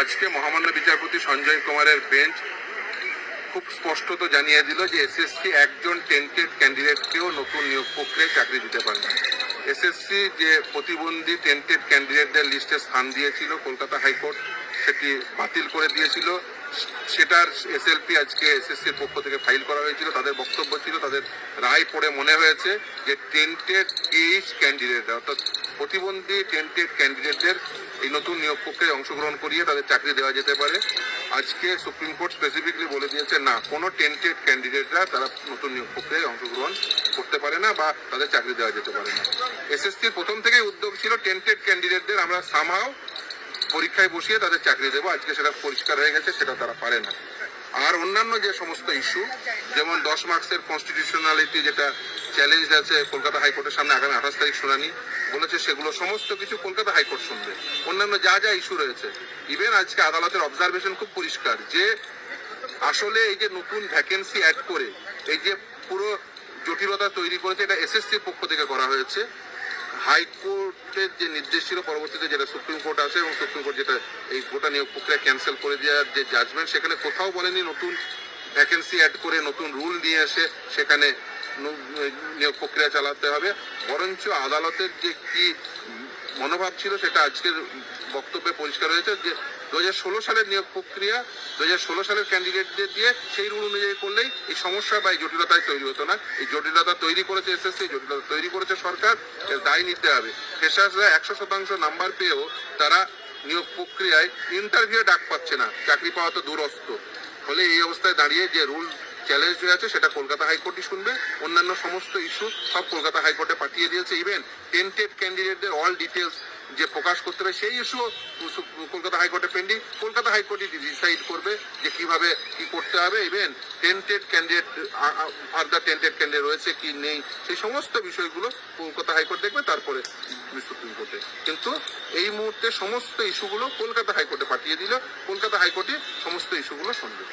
আজকে মহামান্য বিচারপতি সঞ্জয় কুমারের বেঞ্চ খুব স্পষ্টত জানিয়ে দিল যে এসএসসি একজন টেন্টেড ক্যান্ডিডেটকেও নতুন নিয়োগ প্রক্রিয়ায় চাকরি দিতে পারবে এসএসসি যে প্রতিবন্ধী টেন্টেড ক্যান্ডিডেটদের লিস্টে স্থান দিয়েছিল কলকাতা হাইকোর্ট, সেটি বাতিল করে দিয়েছিল। সেটার এসএলপি আজকে এসএসসির পক্ষ থেকে ফাইল করা হয়েছিল। তাদের বক্তব্য ছিল, তাদের রায় পড়ে মনে হয়েছে যে টেন্টেড এইচ ক্যান্ডিডেট অর্থাৎ প্রতিবন্ধী টেন্টেড ক্যান্ডিডেটদের এই নতুন নিয়োগ প্রক্রিয়ায় অংশগ্রহণ করিয়ে তাদের চাকরি দেওয়া যেতে পারে। আজকে সুপ্রিম কোর্ট স্পেসিফিকলি বলে দিয়েছে, না, কোনো টেন্টেড ক্যান্ডিডেটরা তারা নতুন নিয়োগ প্রক্রিয়ায় অংশগ্রহণ করতে পারে না বা তাদের চাকরি দেওয়া যেতে পারে না। এসএসসির প্রথম থেকেই উদ্যোগ ছিল টেন্টেড ক্যান্ডিডেটদের আমরা সামহাও পরীক্ষায় বসিয়ে তাদের চাকরি দেবো। আজকে সেটা পরিষ্কার হয়ে গেছে, সেটা তারা পারে না। আর অন্যান্য যে সমস্ত ইস্যু যেমন দশ মার্কসের কনস্টিটিউশনালিটি যেটা চ্যালেঞ্জ আছে, কলকাতা হাইকোর্টের সামনে আগামী আঠাশ তারিখ শুনানি। বলেছে সেগুলো সমস্ত কিছু কলকাতা হাইকোর্ট শুনবে। অন্যান্য যা যা ইস্যু রয়েছে। ইভেন আজকে আদালতের অবজারভেশন খুব পরিষ্কার যে আসলে এই যে নতুন ভ্যাকেন্সি অ্যাড করে, এই যে পুরো জটিলতা তৈরি করেছে, এটা এসএসসির পক্ষ থেকে করা হয়েছে। হাইকোর্টের যে নির্দেশ ছিল, পরবর্তীতে যেটা সুপ্রিম কোর্ট আসে এবং সুপ্রিম কোর্ট যেটা এই গোটা নিয়োগ প্রক্রিয়া ক্যান্সেল করে দেওয়ার যে জাজমেন্ট সেখানে কোথাও বলেনি নতুন ভ্যাকেন্সি অ্যাড করে, নতুন রুল নিয়ে এসে সেখানে নিয়োগ প্রক্রিয়া চালাতে হবে। বরঞ্চ আদালতের যে কি মনোভাব ছিল সেটা আজকের বক্তব্যে পরিষ্কার হয়েছে যে দু হাজার ষোলো সালের নিয়োগ প্রক্রিয়া দু হাজার ষোলো সালের ক্যান্ডিডেটদের দিয়ে সেই রুল অনুযায়ী করলেই এই সমস্যা বা এই জটিলতায় তৈরি হতো না। এই জটিলতা তৈরি করেছে এসএসসি জটিলতা তৈরি করেছে সরকার, এর দায় নিতে হবে। ফ্রেশার্সরা একশো শতাংশ নাম্বার পেয়েও তারা নিয়োগ প্রক্রিয়ায় ইন্টারভিউ ডাক পাচ্ছে না। চাকরি পাওয়া তো দূরস্থ ফলে এই অবস্থায় দাঁড়িয়ে যে রুল চ্যালেঞ্জ হয়ে আছে, সেটা কলকাতা হাইকোর্টই শুনবে। অন্যান্য সমস্ত ইস্যু সব কলকাতা হাইকোর্টে পাঠিয়ে দিয়েছে। ইভেন টেন্টেড ক্যান্ডিডেটদের অল ডিটেলস যে প্রকাশ করতে হবে, সেই ইস্যু কলকাতা হাইকোর্টে পেন্ডিং কলকাতা হাইকোর্টই ডিসাইড করবে যে কীভাবে কি করতে হবে। Even tainted candidate further tainted candidate রয়েছে কি নেই, সেই সমস্ত বিষয়গুলো কলকাতা হাইকোর্ট দেখবে, তারপরে সুপ্রিম কোর্টে কিন্তু এই মুহূর্তে সমস্ত ইস্যুগুলো কলকাতা হাইকোর্টে পাঠিয়ে দিল। কলকাতা হাইকোর্টে সমস্ত ইস্যুগুলো শুনবে।